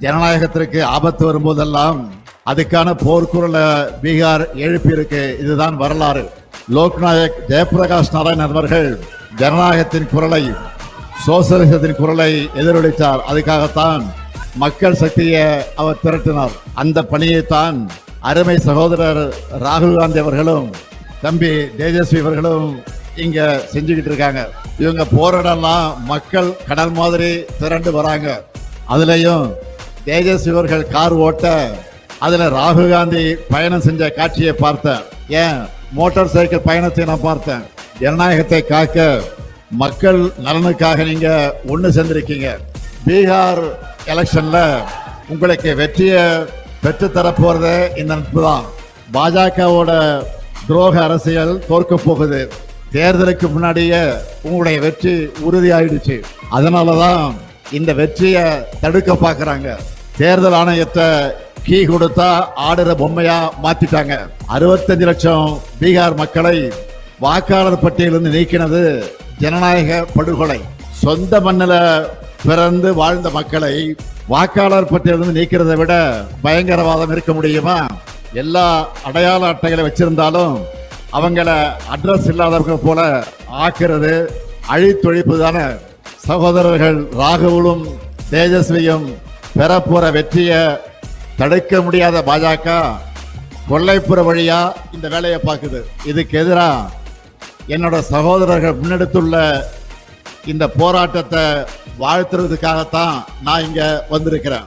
ஜனநாயகத்திற்கு ஆபத்து வரும்போதெல்லாம் அதுக்கான போர்க்குரலை பீகார் எழுப்பியிருக்கு. இதுதான் வரலாறு. லோக்நாயக் ஜெயபிரகாஷ் நாராயண் அவர்கள் ஜனநாயகத்தின் குரலை சோசலிசத்தின் குரலை எதிரொலித்தார். அதுக்காகத்தான் மக்கள் சக்தியை அவர் திரட்டினார். அந்த பணியைத்தான் அருமை சகோதரர் ராகுல் காந்தி அவர்களும் தம்பி தேஜஸ்வி அவர்களும் இங்க செஞ்சுக்கிட்டு இருக்காங்க. இவங்க போராடலாம் மக்கள் கடல் மாதிரி திரண்டு வராங்க. அதுலேயும் தேஜஸ் இவர்கள் கார் ஓட்ட அதுல ராகுல் காந்தி பயணம் செஞ்ச காட்சியை பார்த்தேன். ஏன்? மோட்டார் சைக்கிள் பயணத்தை நான் பார்த்தேன். ஜனநாயகத்தை காக்க மக்கள் நலனுக்காக நீங்க ஒண்ணு சேர்ந்திருக்கீங்க பீகார் எலெக்ஷன்ல உங்களுக்கு வெற்றியை பெற்று தரப்போறது இந்த நட்பு தான். பாஜகவோட துரோக அரசியல் தோற்க போகுது. தேர்தலுக்கு முன்னாடியே உங்களுடைய வெற்றி உறுதியாயிடுச்சு. அதனால தான் இந்த வெற்றியை தடுக்க பார்க்குறாங்க. தேர்தல் ஆணையத்தை கீ கொடுத்தா ஆடுற பொம்மையா மாத்திட்டாங்க. அறுபத்தஞ்சு லட்சம் பீகார் மக்களை வாக்காளர் பட்டியலிருந்து நீக்கினது ஜனநாயக படுகொலை. சொந்த மண்ணில் பிறந்து வாழ்ந்த மக்களை வாக்காளர் பட்டியலிருந்து நீக்கிறதை விட பயங்கரவாதம் இருக்க முடியுமா? எல்லா அடையாள அட்டைகளை வச்சிருந்தாலும் அவங்கள அட்ரஸ் இல்லாதவர்கள் போல ஆக்கிறது அழித்தொழிப்பு தானே சகோதரர்கள் ராகுலும் தேஜஸ்வியும் பெறப்போற வெற்றியை தடுக்க முடியாத பாஜக கொல்லைப்புற வழியா இந்த வேலையை பார்க்குது. இதுக்கு எதிராக என்னோட சகோதரர்கள் முன்னெடுத்துள்ள இந்த போராட்டத்தை வாழ்த்துறதுக்காகத்தான் நான் இங்க வந்திருக்கிறேன்.